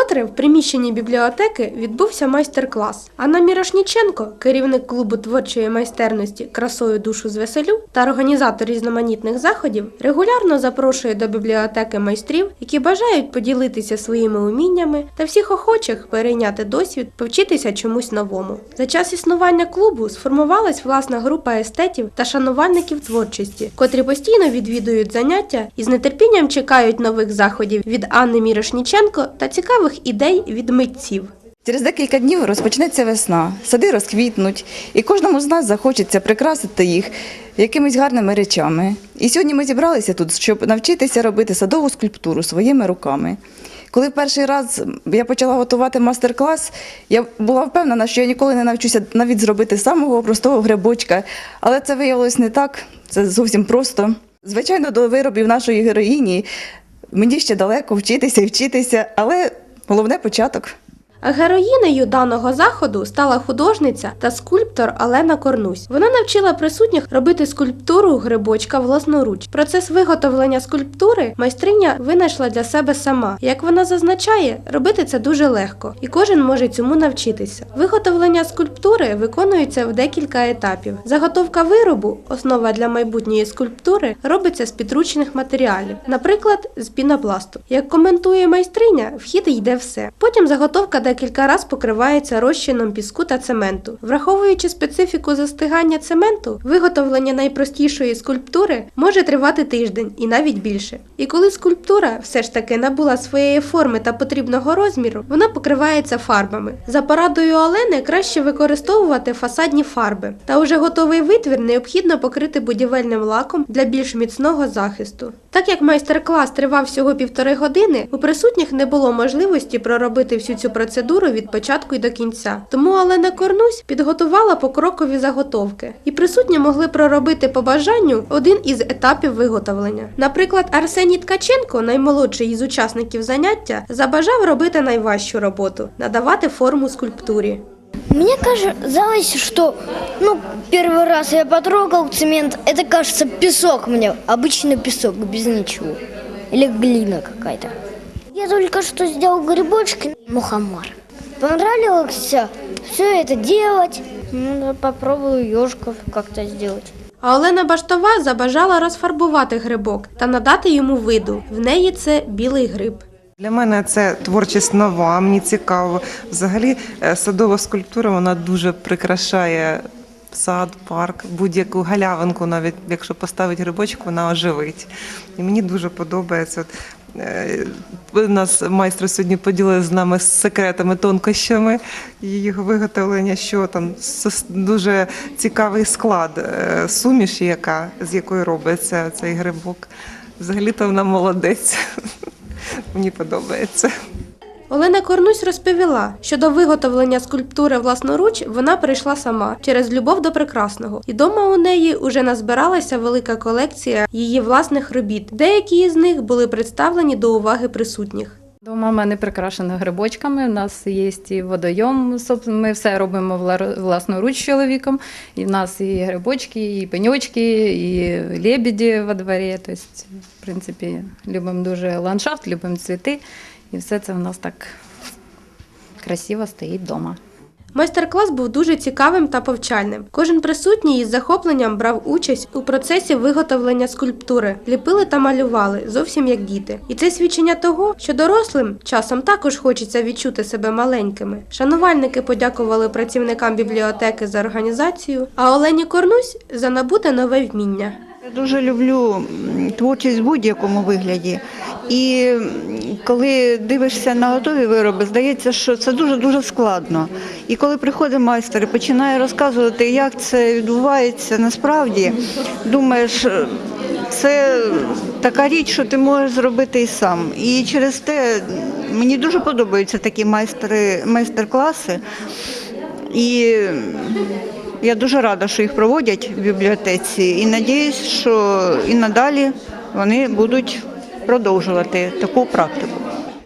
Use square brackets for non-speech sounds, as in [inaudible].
Укотре в приміщенні бібліотеки відбувся майстер-клас. Анна Мірошніченко, керівник клубу творчої майстерності Красою душу звеселю та організатор різноманітних заходів, регулярно запрошує до бібліотеки майстрів, які бажають поділитися своїми уміннями та всіх охочих перейняти досвід, повчитися чомусь новому. За час існування клубу сформувалась власна група естетів та шанувальників творчості, котрі постійно відвідують заняття і з нетерпінням чекають нових заходів від Анни Мірошніченко та цікавих ідей від митців. Через декілька днів розпочнеться весна, сади розквітнуть, і кожному з нас захочеться прикрасити їх якимись гарними речами. І сьогодні ми зібралися тут, щоб навчитися робити садову скульптуру своїми руками. Коли перший раз я почала готувати мастер-клас, я була впевнена, що я ніколи не навчуся навіть зробити самого простого грибочка, але це виявилось не так, це зовсім просто. Звичайно, до виробів нашої героїні мені ще далеко вчитися і вчитися, але головне початок. Героїнею даного заходу стала художниця та скульптор Олена Корнусь. Вона навчила присутніх робити скульптуру грибочка власноруч. Процес виготовлення скульптури майстриня винайшла для себе сама. Як вона зазначає, робити це дуже легко, і кожен може цьому навчитися. Виготовлення скульптури виконується в декілька етапів. Заготовка виробу, основа для майбутньої скульптури, робиться з підручних матеріалів, наприклад, з пінопласту. Як коментує майстриня, в хід йде все. Потім заготовка декілька разів покривається розчином піску та цементу. Враховуючи специфіку застигання цементу, виготовлення найпростішої скульптури може тривати тиждень і навіть більше. І коли скульптура все ж таки набула своєї форми та потрібного розміру, вона покривається фарбами. За порадою Олени краще використовувати фасадні фарби. Та уже готовий витвір необхідно покрити будівельним лаком для більш міцного захисту. Так як майстер-клас тривав всього півтори години, у присутніх не було можливості проробити всю цю процедуру від початку й до кінця. Тому Олена Корнусь підготувала покрокові заготовки, і присутні могли проробити по бажанню один із етапів виготовлення. Наприклад, Арсеній Ткаченко, наймолодший із учасників заняття, забажав робити найважчу роботу надавати форму скульптурі. Мне казалось, что, ну, первый раз я потрогал цемент, это кажется песок мне, обычный песок, без ничего. Или глина какая-то. Я только что сделал грибочки, мухомор. Понравилось все это делать. Ну, да, попробую ежиков как-то сделать. А Олена Баштова забажала розфарбувати грибок та надати йому виду. В неї це білий гриб. Для мене це творчість нова, мені цікаво. Взагалі, е, садова скульптура вона дуже прикрашає сад, парк, будь-яку галявинку, навіть якщо поставить грибочок, вона оживить. І мені дуже подобається. Е, нас майстер сьогодні поділили з нами секретами, тонкощами його виготовлення, що там дуже цікавий склад, е, суміш, яка з якої робиться цей грибок. Взагалі-то вона молодець. [laughs] Мені подобається. Олена Корнусь розповіла, що до виготовлення скульптури власноруч вона прийшла сама через любов до прекрасного, і дома у неї уже назбиралася велика колекція її власних робіт. Деякі з них були представлені до уваги присутніх. Дома в мене прикрашено грибочками. У нас є і водойом. Ми все робимо вла- власноруч з чоловіком. І в нас і грибочки, і пеньочки, і лебеді во дворі. Тобто, в принципі, любимо дуже ландшафт, любимо цвіти. І все це в нас так красиво стоїть вдома. Майстер-клас був дуже цікавим та повчальним. Кожен присутній із захопленням брав участь у процесі виготовлення скульптури, ліпили та малювали зовсім як діти. І це свідчення того, що дорослим часом також хочеться відчути себе маленькими. Шанувальники подякували працівникам бібліотеки за організацію, а Олені Корнусь за набуте нове вміння. Дуже люблю творчість в будь-якому вигляді. І коли дивишся на готові вироби, здається, що це дуже-дуже складно. І коли приходить майстер і починає розказувати, як це відбувається насправді, думаєш, е, це така річ, що ти можеш зробити і сам. І через те мені дуже подобаються такі майстери, майстер-класи. І я дуже рада, що їх проводять в бібліотеці, і надіюсь, що і надалі вони будуть продовжувати таку практику.